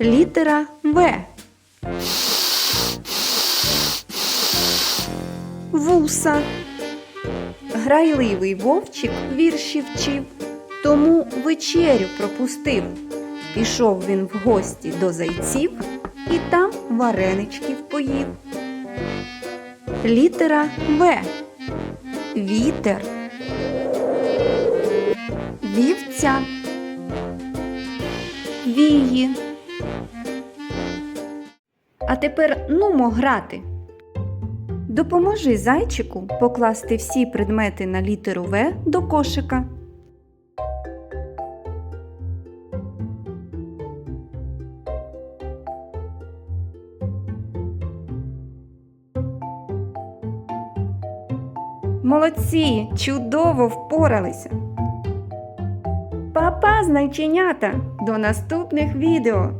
Літера В. Вуса. Грайливий вовчик вірші вчив, тому вечерю пропустив. Пішов він в гості до зайців і там вареничків поїв. Літера В. Вітер. Вівця. Вії. А тепер нумо грати. Допоможи зайчику покласти всі предмети на літеру В до кошика. Молодці! Чудово впоралися! Па-па, знайченята! До наступних відео!